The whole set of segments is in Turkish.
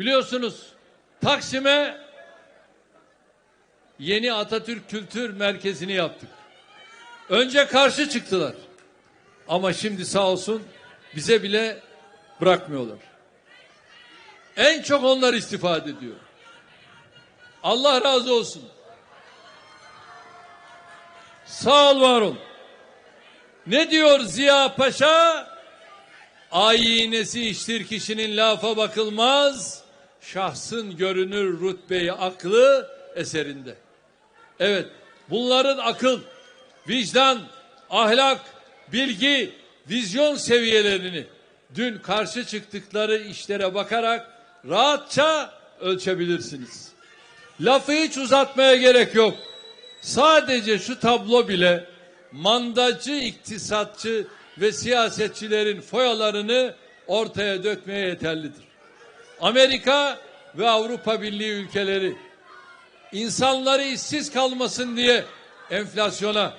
Biliyorsunuz Taksim'e yeni Atatürk Kültür Merkezi'ni yaptık. Önce karşı çıktılar. Ama şimdi sağ olsun bize bile bırakmıyorlar. En çok onlar istifade ediyor. Allah razı olsun. Sağ ol var ol. Ne diyor Ziya Paşa? Ayinesi iştir kişinin lafa bakılmaz. Şahsın görünür rütbeyi aklı eserinde. Evet bunların akıl, vicdan, ahlak, bilgi, vizyon seviyelerini dün karşı çıktıkları işlere bakarak rahatça ölçebilirsiniz. Lafı hiç uzatmaya gerek yok. Sadece şu tablo bile mandacı, iktisatçı ve siyasetçilerin foyalarını ortaya dökmeye yeterlidir. Amerika ve Avrupa Birliği ülkeleri insanları işsiz kalmasın diye enflasyona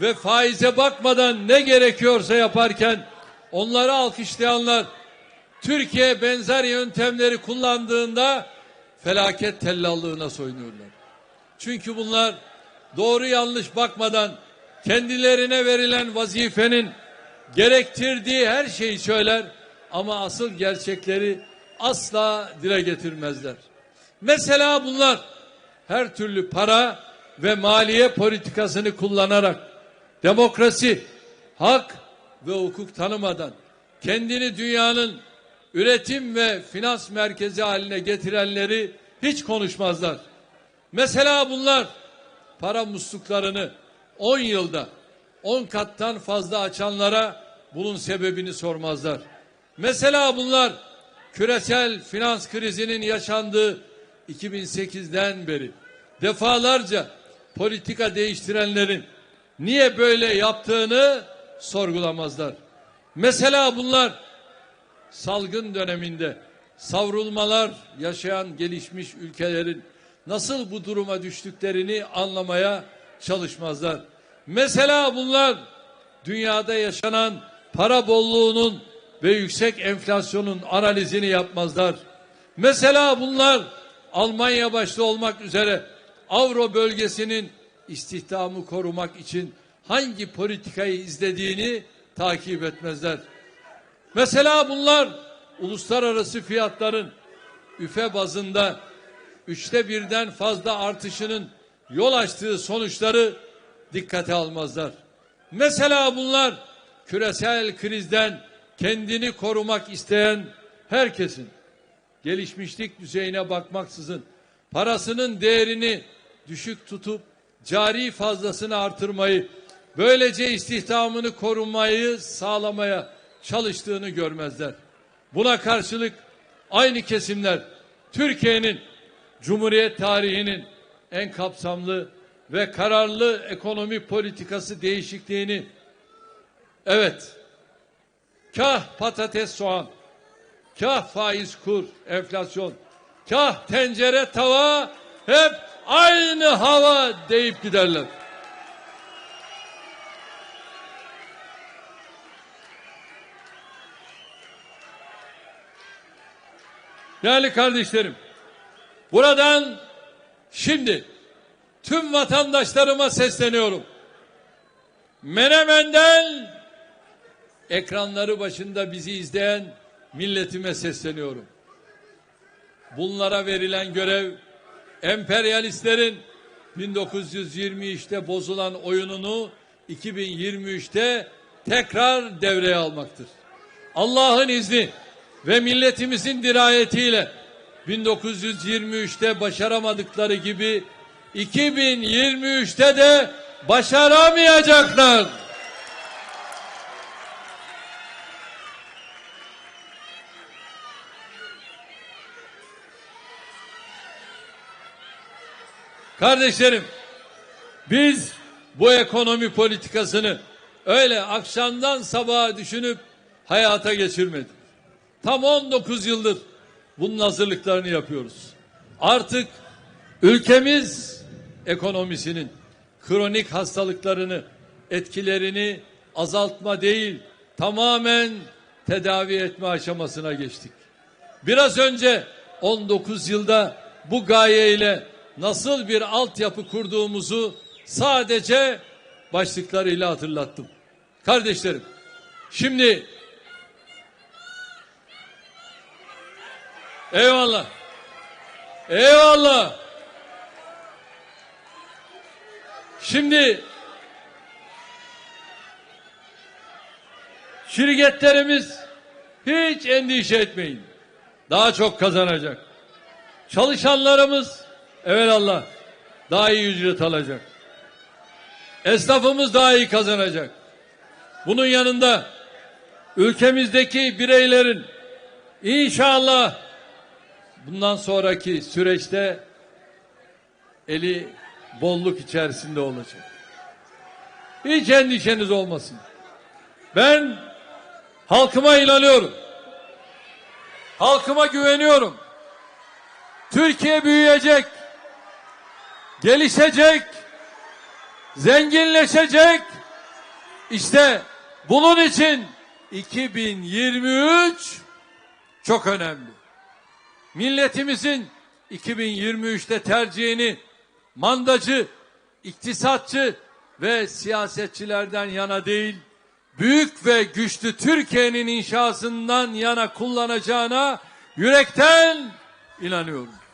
ve faize bakmadan ne gerekiyorsa yaparken onları alkışlayanlar Türkiye benzer yöntemleri kullandığında felaket tellallığına soyunuyorlar. Çünkü bunlar doğru yanlış bakmadan kendilerine verilen vazifenin gerektirdiği her şeyi söyler ama asıl gerçekleri asla dile getirmezler. Mesela bunlar her türlü para ve maliye politikasını kullanarak demokrasi, hak ve hukuk tanımadan kendini dünyanın üretim ve finans merkezi haline getirenleri hiç konuşmazlar. Mesela bunlar para musluklarını 10 yılda 10 kattan fazla açanlara bunun sebebini sormazlar. Mesela bunlar küresel finans krizinin yaşandığı 2008'den beri defalarca politika değiştirenlerin niye böyle yaptığını sorgulamazlar. Mesela bunlar salgın döneminde savrulmalar yaşayan gelişmiş ülkelerin nasıl bu duruma düştüklerini anlamaya çalışmazlar. Mesela bunlar dünyada yaşanan para bolluğunun ve yüksek enflasyonun analizini yapmazlar. Mesela bunlar Almanya başta olmak üzere Avro bölgesinin istihdamı korumak için hangi politikayı izlediğini takip etmezler. Mesela bunlar uluslararası fiyatların üfe bazında üçte birden fazla artışının yol açtığı sonuçları dikkate almazlar. Mesela bunlar küresel krizden kendini korumak isteyen herkesin gelişmişlik düzeyine bakmaksızın parasının değerini düşük tutup cari fazlasını artırmayı böylece istihdamını korumayı sağlamaya çalıştığını görmezler. Buna karşılık aynı kesimler Türkiye'nin Cumhuriyet tarihinin en kapsamlı ve kararlı ekonomi politikası değişikliğini evet kah patates soğan kah faiz kur enflasyon kah tencere tava hep aynı hava deyip giderler. Değerli kardeşlerim, buradan şimdi tüm vatandaşlarıma sesleniyorum. Menemen'den ekranları başında bizi izleyen milletime sesleniyorum. Bunlara verilen görev emperyalistlerin 1923'te bozulan oyununu 2023'te tekrar devreye almaktır. Allah'ın izni ve milletimizin dirayetiyle 1923'te başaramadıkları gibi 2023'te de başaramayacaklar. Kardeşlerim, biz bu ekonomi politikasını öyle akşamdan sabaha düşünüp hayata geçirmedik. Tam 19 yıldır bunun hazırlıklarını yapıyoruz. Artık ülkemiz ekonomisinin kronik hastalıklarını, etkilerini azaltma değil, tamamen tedavi etme aşamasına geçtik. Biraz önce 19 yılda bu gayeyle nasıl bir altyapı kurduğumuzu sadece başlıklarıyla hatırlattım. Kardeşlerim, şimdi eyvallah, eyvallah. Şimdi şirketlerimiz hiç endişe etmeyin. Daha çok kazanacak. Çalışanlarımız evelallah daha iyi ücret alacak. Esnafımız daha iyi kazanacak. Bunun yanında ülkemizdeki bireylerin inşallah bundan sonraki süreçte eli bolluk içerisinde olacak. Hiç endişeniz olmasın. Ben halkıma inanıyorum. Halkıma güveniyorum. Türkiye büyüyecek. Gelişecek. Zenginleşecek. İşte bunun için 2023 çok önemli. Milletimizin 2023'te tercihini mandacı, iktisatçı ve siyasetçilerden yana değil, büyük ve güçlü Türkiye'nin inşasından yana kullanacağına yürekten inanıyorum.